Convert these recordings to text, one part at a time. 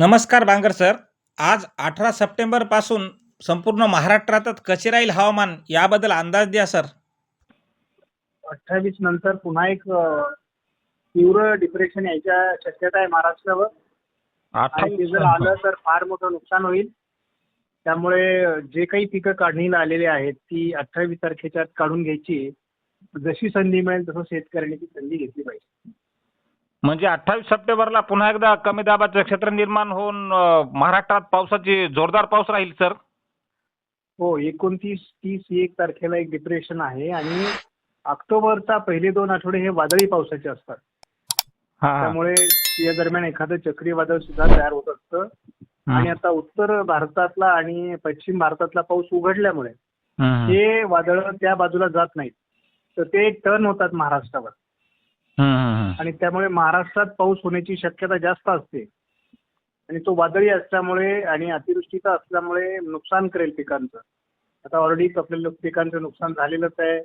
नमस्कार बांगर सर. आज अठरा सप्टेंबरपासून संपूर्ण महाराष्ट्रातच कसे राहील हवामान याबद्दल अंदाज द्या सर. अठ्ठावीस नंतर पुन्हा एक तीव्र डिप्रेशन यायच्या शक्यता आहे महाराष्ट्रावर. आणि ते जर आलं तर फार मोठं नुकसान होईल. त्यामुळे जे काही पिकं काढणीला आलेली आहेत ती अठ्ठावीस तारखेच्या आत काढून घ्यायची. जशी संधी मिळेल तसं शेतकऱ्यांनी ती संधी घेतली पाहिजे. म्हणजे अठ्ठावीस सप्टेंबरला पुन्हा एकदा कमी दाबाचं क्षेत्र निर्माण होऊन अं, महाराष्ट्रात पावसाची जोरदार पाऊस राहील सर? हो एकोणतीस तीस एक तारखेला एक डिप्रेशन आहे आणि ऑक्टोबरचा पहिले दोन आठवडे हे वादळी पावसाचे असतात. हा. त्यामुळे या दरम्यान एखादं चक्रीवादळ सुद्धा तयार होत असतं. आणि आता उत्तर भारतातला आणि पश्चिम भारतातला पाऊस उघडल्यामुळे हम्म. ते वादळ त्या बाजूला जात नाहीत. तर ते टर्न होतात महाराष्ट्रावर. आणि त्यामुळे महाराष्ट्रात पाऊस होण्याची शक्यता जास्त असते. आणि तो वादळी असल्यामुळे आणि अतिवृष्टीचा असल्यामुळे नुकसान करेल पिकांचं. आता ऑलरेडी आपल्या पिकांचं नुकसान झालेलंच आहे.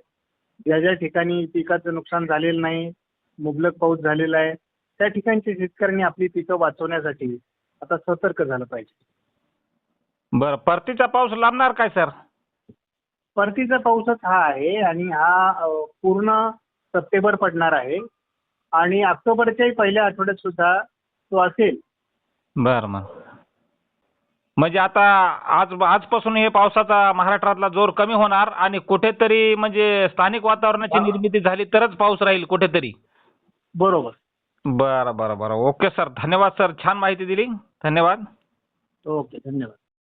ज्या ज्या ठिकाणी पिकाचं नुकसान झालेलं नाही मुबलक पाऊस झालेला आहे त्या ठिकाणच्या शेतकऱ्यांनी आपली पिकं वाचवण्यासाठी आता सतर्क झालं पाहिजे. बरं परतीचा पाऊस लांबणार काय सर? परतीचा पाऊसच हा आहे आणि हा पूर्ण सप्टेंबर पडणार आहे. आणि ऑक्टोबरच्याही पहिल्या आठवड्यात सुद्धा तो असेल. बरं मग म्हणजे आता आज आजपासून हे पावसाचा महाराष्ट्रातला जोर कमी होणार आणि कुठेतरी म्हणजे स्थानिक वातावरणाची. निर्मिती झाली तरच पाऊस राहील कुठेतरी. बरोबर. बरं बरं बरं. Okay sir. धन्यवाद सर. छान माहिती दिली. धन्यवाद. ओके धन्यवाद.